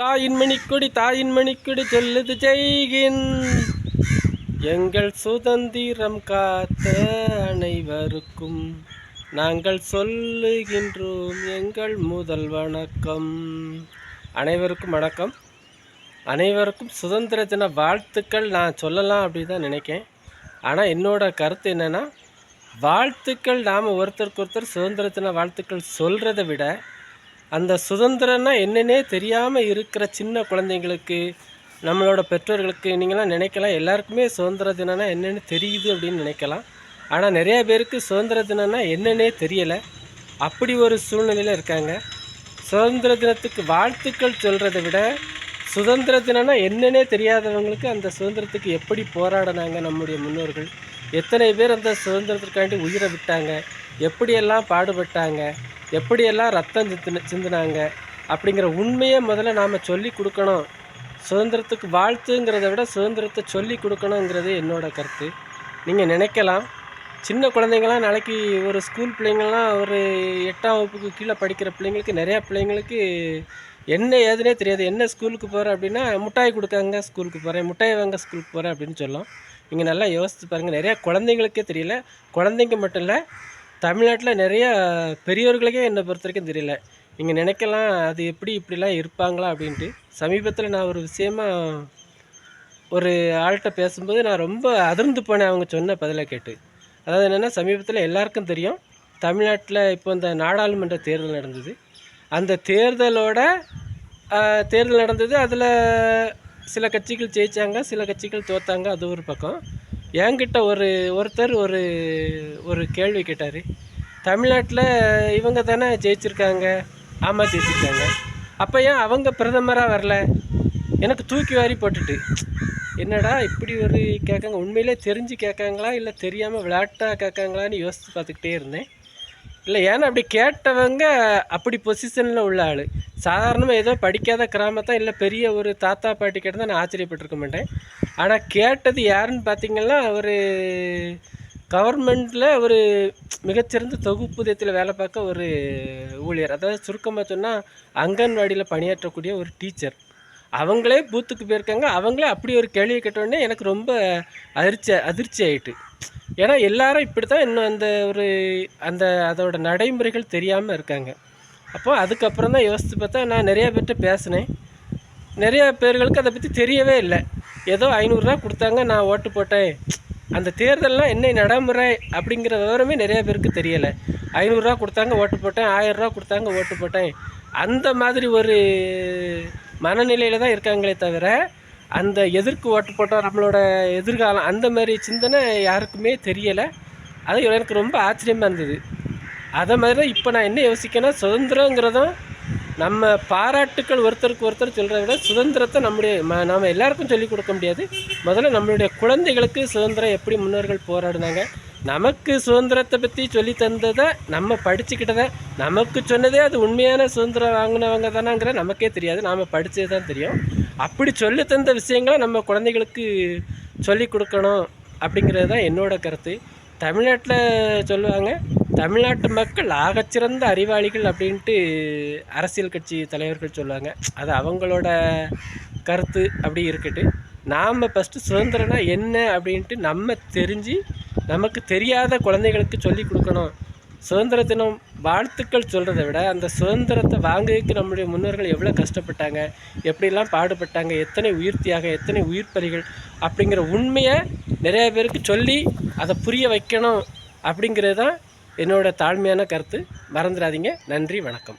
தாயின் மணிக்கொடி தாயின் மணிக்கொடி சொல்லுது ஜெய்கின் எங்கள் சுதந்திரம் காத்த அனைவருக்கும் நாங்கள் சொல்லுகின்றோம் எங்கள் முதல் வணக்கம். அனைவருக்கும் வணக்கம். அனைவருக்கும் சுதந்திர தின வாழ்த்துக்கள் நான் சொல்லலாம் அப்படி தான் நினைக்கேன். ஆனால் என்னோட கருத்து என்னென்னா வாழ்த்துக்கள் நாம் ஒருத்தருக்கு ஒருத்தர் சுதந்திர தின வாழ்த்துக்கள் சொல்கிறத விட அந்த சுதந்திரம்னா என்னன்னே தெரியாமல் இருக்கிற சின்ன குழந்தைங்களுக்கு நம்மளோட பெற்றோர்களுக்கு நீங்களாம் நினைக்கலாம் எல்லாருக்குமே சுதந்திர தினம்னா என்னென்னு தெரியுது அப்படின்னு நினைக்கலாம். ஆனால் நிறைய பேருக்கு சுதந்திர தினம்னா என்னன்னே தெரியலை. அப்படி ஒரு சூழ்நிலையில் இருக்காங்க. சுதந்திர தினத்துக்கு வாழ்த்துக்கள் சொல்கிறத விட சுதந்திர தினம்னா என்னன்னே தெரியாதவங்களுக்கு அந்த சுதந்திரத்துக்கு எப்படி போராடினாங்க நம்முடைய முன்னோர்கள்? எத்தனை பேர் அந்த சுதந்திரத்திற்காண்டி உயிரை விட்டாங்க? எப்படியெல்லாம் பாடுபட்டாங்க? எப்படியெல்லாம் ரத்தம் சித்தின சிந்தினாங்க அப்படிங்கிற உண்மையை முதல்ல நாம் சொல்லி கொடுக்கணும். சுதந்திரத்துக்கு வாழ்த்துங்கிறத விட சுதந்திரத்தை சொல்லி கொடுக்கணுங்கிறது என்னோட கருத்து. நீங்கள் நினைக்கலாம். சின்ன குழந்தைங்களாம் நாளைக்கு ஒரு ஸ்கூல் பிள்ளைங்கள்லாம் ஒரு எட்டாம் வகுப்புக்கு கீழே படிக்கிற பிள்ளைங்களுக்கு நிறையா பிள்ளைங்களுக்கு என்ன ஏதுனே தெரியாது. என்ன ஸ்கூலுக்கு போகிறேன் அப்படின்னா முட்டாய் கொடுக்காங்க ஸ்கூலுக்கு போகிறேன் முட்டாய் வாங்க ஸ்கூலுக்கு போகிறேன் அப்படின்னு சொல்லும். நீங்கள் நல்லா யோசித்து பாருங்கள் நிறையா குழந்தைங்களுக்கே தெரியல. குழந்தைங்க மட்டும் இல்லை தமிழ்நாட்டில் நிறையா பெரியவர்களுக்கே என்னை பொறுத்த வரைக்கும் தெரியல. நீங்கள் நினைக்கலாம் அது எப்படி இப்படிலாம் இருப்பாங்களா அப்படின்ட்டு. சமீபத்தில் நான் ஒரு விஷயமா ஒரு ஆள்கிட்ட பேசும்போது நான் ரொம்ப அதிர்ந்து போனேன் அவங்க சொன்ன பதிலை கேட்டு. அதாவது என்னென்னா சமீபத்தில் எல்லாருக்கும் தெரியும் தமிழ்நாட்டில் இப்போ இந்த நாடாளுமன்ற தேர்தல் நடந்தது. அந்த தேர்தலோட தேர்தல் நடந்தது. அதில் சில கட்சிகள் ஜெயித்தாங்க சில கட்சிகள் தோத்தாங்க அது ஒரு பக்கம். என்கிட்ட ஒரு ஒருத்தர் ஒரு ஒரு கேள்வி கேட்டார். தமிழ்நாட்டில் இவங்க தானே ஜெயிச்சிருக்காங்க? ஆமாம் ஜெயிச்சிருக்காங்க. அப்போ ஏன் அவங்க பிரதமராக வரல? எனக்கு தூக்கி வாரி போட்டுட்டு. என்னடா இப்படி ஒரு கேட்காங்க? உண்மையிலே தெரிஞ்சு கேட்காங்களா? இல்லை தெரியாமல் விளையாட்டாக கேட்காங்களான்னு யோசித்து பார்த்துக்கிட்டே இருந்தேன். இல்லை ஏன்னா அப்படி கேட்டவங்க அப்படி பொசிஷனில் உள்ள ஆள். சாதாரணமாக ஏதோ படிக்காத கிராமத்தான் இல்லை பெரிய ஒரு தாத்தா பாட்டி கேட்டால் நான் ஆச்சரியப்பட்டிருக்க மாட்டேன். ஆனால் கேட்டது யாருன்னு பார்த்தீங்கன்னா ஒரு கவர்மெண்ட்டில் ஒரு மிகச்சிறந்த தொகுப்புதயத்தில் வேலை பார்க்க ஒரு ஊழியர். அதாவது சுருக்கமாக சொன்னால் அங்கன்வாடியில் பணியாற்றக்கூடிய ஒரு டீச்சர் அவங்களே பூத்துக்கு போயிருக்காங்க. அவங்களே அப்படி ஒரு கேள்வி கேட்டோடனே எனக்கு ரொம்ப அதிர்ச்சி அதிர்ச்சி ஆகிட்டு ஏன்னா எல்லாரும் இப்படி தான் இன்னும் அந்த ஒரு அந்த அதோட நடைமுறைகள் தெரியாமல் இருக்காங்க. அப்போது அதுக்கப்புறம் தான் யோசித்து பார்த்தா நான் நிறையா பேர்கிட்ட பேசினேன். நிறையா பேர்களுக்கு அதை பற்றி தெரியவே இல்லை. ஏதோ ஐநூறுரூவா கொடுத்தாங்க நான் ஓட்டு போட்டேன். அந்த தேர்தல்லாம் என்ன நடைமுறை அப்படிங்கிற விவரமே நிறையா பேருக்கு தெரியலை. ஐநூறுரூவா கொடுத்தாங்க ஓட்டு போட்டேன். ஆயிரரூவா கொடுத்தாங்க ஓட்டு போட்டேன். அந்த மாதிரி ஒரு மனநிலையில் தான் இருக்காங்களே தவிர அந்த எதிர்க்கு ஓட்டு போட்டால் நம்மளோட எதிர்காலம் அந்த மாதிரி சிந்தனை யாருக்குமே தெரியலை. அது எனக்கு ரொம்ப ஆச்சரியமாக இருந்தது. அதை மாதிரி தான் இப்போ நான் என்ன யோசிக்கேன்னா சுதந்திரங்கிறதும் நம்ம பாராட்டுக்கள் ஒருத்தருக்கு ஒருத்தர் சொல்கிறத விட சுதந்திரத்தை நம்முடைய ம நாம் எல்லாருக்கும் சொல்லிக் கொடுக்க முடியாது. முதல்ல நம்மளுடைய குழந்தைகளுக்கு சுதந்திரம் எப்படி முன்னோர்கள் போராடினாங்க. நமக்கு சுதந்திரத்தை பற்றி சொல்லி தந்ததை நம்ம படிச்சுக்கிட்டதை நமக்கு சொன்னதே அது உண்மையான சுதந்திரம் வாங்கினவங்க தானாங்கிற நமக்கே தெரியாது. நாம் படித்தது தான் தெரியும். அப்படி சொல்லி தந்த விஷயங்களை நம்ம குழந்தைகளுக்கு சொல்லி கொடுக்கணும் அப்படிங்கிறது தான் என்னோடய கருத்து. தமிழ்நாட்டில் சொல்லுவாங்க தமிழ்நாட்டு மக்கள் ஆகச்சிறந்த அறிவாளிகள் அப்படின்ட்டு அரசியல் கட்சி தலைவர்கள் சொல்லுவாங்க. அது அவங்களோட கருத்து அப்படி இருக்கட்டு நாம் ஃபஸ்ட்டு சுதந்திரம்னா என்ன அப்படின்ட்டு நம்ம தெரிஞ்சு நமக்கு தெரியாத குழந்தைகளுக்கு சொல்லி கொடுக்கணும். சுதந்திர தினம் வாழ்த்துக்கள் சொல்கிறத விட அந்த சுதந்திரத்தை வாங்குறதுக்கு நம்முடைய முன்னோர்கள் எவ்வளோ கஷ்டப்பட்டாங்க எப்படிலாம் பாடுபட்டாங்க எத்தனை உயிர்த்தியாக எத்தனை உயிர் பறிகள் அப்படிங்கிற உண்மையை நிறைய பேருக்கு சொல்லி அதை புரிய வைக்கணும் அப்படிங்கிறது தான் என்னோடய தாழ்மையான கருத்து. மறந்துடாதீங்க. நன்றி வணக்கம்.